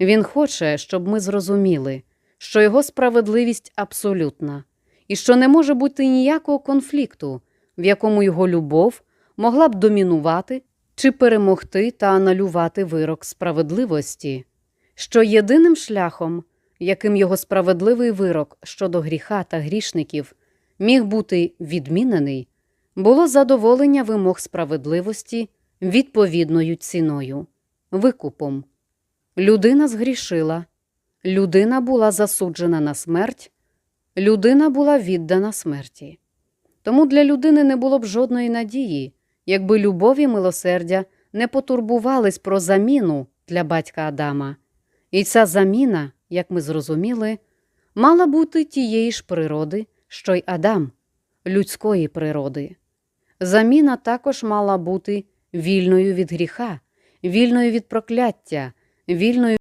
Він хоче, щоб ми зрозуміли, що його справедливість абсолютна, і що не може бути ніякого конфлікту, в якому його любов могла б домінувати чи перемогти та анулювати вирок справедливості, що єдиним шляхом, яким його справедливий вирок щодо гріха та грішників міг бути відмінений, було задоволення вимог справедливості відповідною ціною, викупом. Людина згрішила, людина була засуджена на смерть, людина була віддана смерті. Тому для людини не було б жодної надії, якби любов і милосердя не потурбувались про заміну для батька Адама. І ця заміна, як ми зрозуміли, мала бути тієї ж природи, що й Адам, людської природи. Заміна також мала бути вільною від гріха, вільною від прокляття, вільною